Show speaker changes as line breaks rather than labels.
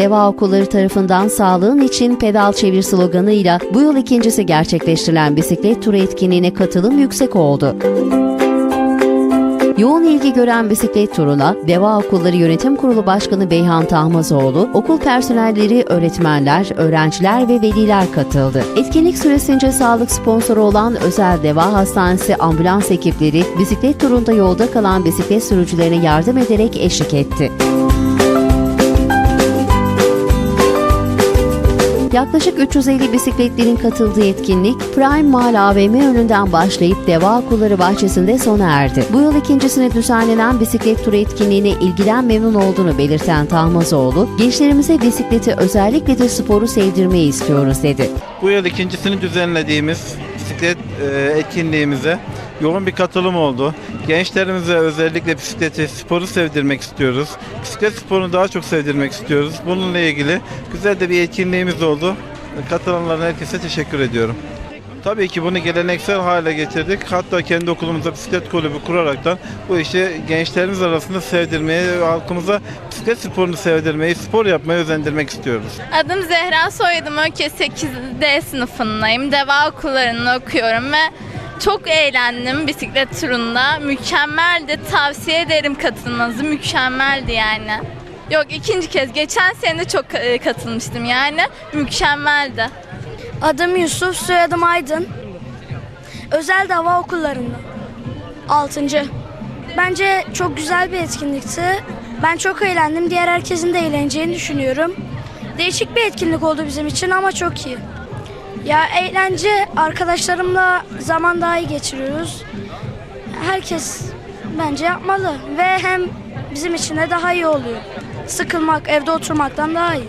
Deva Okulları tarafından sağlığın için pedal çevir sloganıyla bu yıl ikincisi gerçekleştirilen bisiklet turu etkinliğine katılım yüksek oldu. Yoğun ilgi gören bisiklet turuna Deva Okulları Yönetim Kurulu Başkanı Beyhan Tahmazoğlu, okul personelleri, öğretmenler, öğrenciler ve veliler katıldı. Etkinlik süresince sağlık sponsoru olan Özel Deva Hastanesi ambulans ekipleri bisiklet turunda yolda kalan bisiklet sürücülerine yardım ederek eşlik etti. Yaklaşık 350 bisikletlerin katıldığı etkinlik Prime Mall AVM önünden başlayıp Deva Okulları bahçesinde sona erdi. Bu yıl ikincisine düzenlenen bisiklet turu etkinliğine ilgilen memnun olduğunu belirten Tahmazoğlu, gençlerimize bisikleti özellikle de sporu sevdirmeyi istiyoruz dedi.
Bu yıl ikincisini düzenlediğimiz bisiklet e, etkinliğimize yoğun bir katılım oldu. Gençlerimize özellikle bisikleti, sporu sevdirmek istiyoruz. Bisiklet sporunu daha çok sevdirmek istiyoruz. Bununla ilgili güzel de bir etkinliğimiz oldu. Katılanların herkese teşekkür ediyorum. Tabii ki bunu geleneksel hale getirdik. Hatta kendi okulumuzda bisiklet kulübü kuraraktan bu işi gençlerimiz arasında sevdirmeyi, halkımıza bisiklet sporunu sevdirmeyi, spor yapmayı özendirmek istiyoruz.
Adım Zehra, soyadım Öke 8D sınıfındayım. Deva okullarında okuyorum ve çok eğlendim bisiklet turunda. Mükemmeldi. Tavsiye ederim katılmanızı. Mükemmeldi yani. Yok ikinci kez. Geçen sene çok e, katılmıştım yani. Mükemmeldi.
Adım Yusuf, soyadım Aydın. Özel Dava Okullarında. 6. Bence çok güzel bir etkinlikti. Ben çok eğlendim. Diğer herkesin de eğleneceğini düşünüyorum. Değişik bir etkinlik oldu bizim için ama çok iyi. Ya eğlence arkadaşlarımla zaman daha iyi geçiriyoruz. Herkes bence yapmalı ve hem bizim için de daha iyi oluyor. Sıkılmak, evde oturmaktan daha iyi.